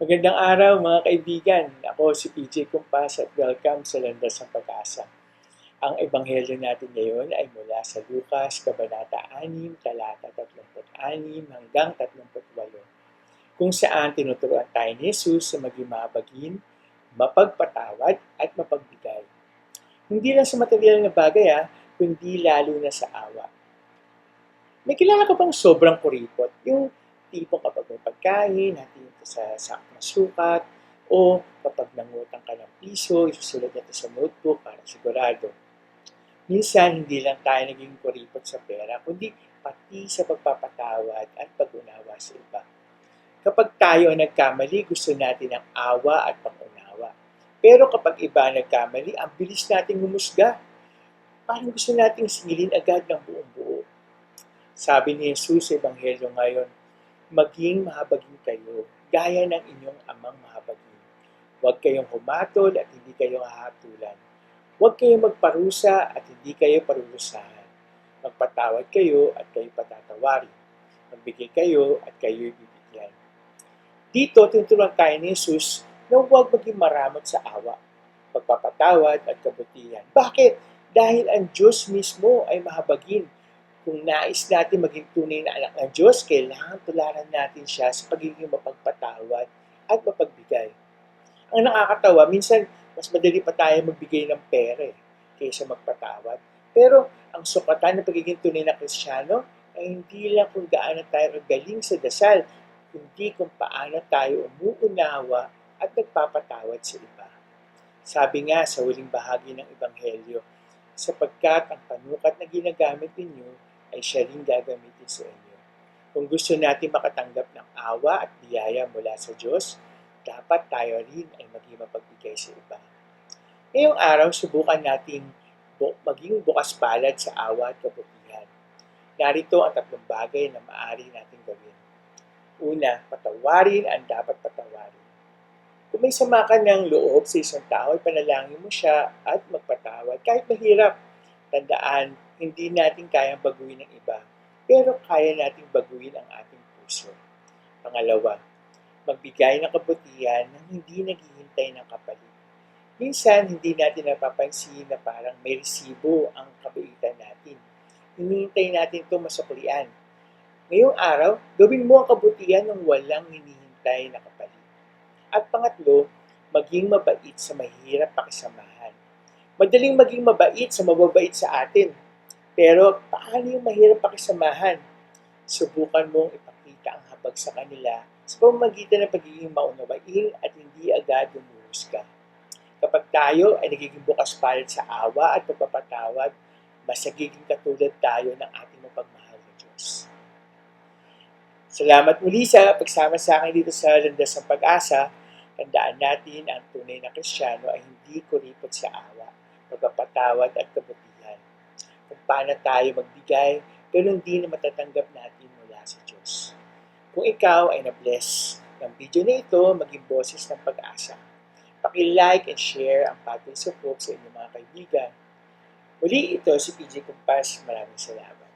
Magandang araw mga kaibigan. Ako si PJ Kumpas at welcome sa Landas ng Pag-asa. Ang ebanghelyo natin ngayon ay mula sa Lucas, Kabanata 6, talata 36 hanggang 38, kung saan tinuturuan tayo ni Jesus sa maging mabagin, mapagpatawad at mapagbigay. Hindi lang sa material na bagay ha, kundi lalo na sa awa. May kilala ka bang sobrang kuripot? Yung tipong kapag may pagkain, natin ito sa sakong sukat, o kapag nangutang ka ng piso, isusulat ito sa notebook para sigurado. Minsan, hindi lang tayo naging kuripot sa pera, kundi pati sa pagpapatawad at pag-unawa sa iba. Kapag tayo ang nagkamali, gusto natin ng awa at pag-unawa. Pero kapag iba ang nagkamali, ang bilis nating humusga. Parang gusto nating singilin agad ng buong buo. Sabi ni Jesus sa Ebanghelyo ngayon, maging mahabagin kayo, gaya ng inyong amang mahabagin. Huwag kayong humatol at hindi kayo hahatulan. Huwag kayong magparusa at hindi kayo parurusahan. Magpatawad kayo at kayo patatawarin. Magbigay kayo at kayo bibigyan. Dito, tinuturuan tayo ni Jesus na huwag maging maramot sa awa, pagpapatawad at kabutihan. Bakit? Dahil ang Diyos mismo ay mahabagin kung nais natin maging tunay na anak ng Diyos, kailangan tularan natin siya sa pagiging mapagpatawad at mapagbigay. Ang nakakatawa, minsan mas madali pa tayo magbigay ng pera kaysa magpatawad. Pero ang sukatan ng pagiging tunay na Kristiyano ay hindi lang kung gaano tayo galing sa dasal, kundi kung paano tayo umuunawa at nagpapatawad sa iba. Sabi nga sa huling bahagi ng Ebanghelyo, sapagkat ang panukat na ginagamit ninyo ay siya rin gagamitin sa inyo. Kung gusto natin makatanggap ng awa at biyaya mula sa Diyos, dapat tayo rin ay maging mapagbigay sa iba. Ngayong araw, subukan natin maging bukas palad sa awa at kabutihan. Narito ang tatlong bagay na maaari natin gawin. Una, patawarin ang dapat patawarin. Kung may sama ka ng loob sa isang tao, panalangin mo siya at magpatawad. Kahit mahirap, tandaan, hindi natin kayang baguhin ng iba, pero kaya nating baguhin ang ating puso. Pangalawa, magbigay ng kabutihan nang hindi naghihintay ng kapalit. Minsan, hindi natin napapansin na parang may resibo ang kabaitan natin. Hinihintay natin ito masuklian. Ngayong araw, gawin mo ang kabutihan ng walang hinihintay na kapalit. At pangatlo, maging mabait sa mahirap pakisamahan. Madaling maging mabait sa mababait sa atin. Pero paano yung mahirap pakisamahan? Subukan mong ipakita ang habag sa kanila sa pamamagitan ng pagiging maunawain at hindi agad lumuhusga. Kapag tayo ay nagiging bukas palad sa awa at pagpapatawad, mas nagiging katulad tayo ng ating mapagmahal na Diyos. Salamat muli sa pagsama sa akin dito sa Landas ng Pag-asa. Tandaan natin ang tunay na Kristiyano ay hindi kuripot sa awa, pagpapatawad at kabutihan. Kung paano tayo magbigay, pero hindi na matatanggap natin mula sa Diyos. Kung ikaw ay na-bless ng video na ito, maging boses ng pag-asa. Paki-like and share ang of Hope sa inyong mga kaibigan. Muli ito si PJ Kumpas. Maraming salamat.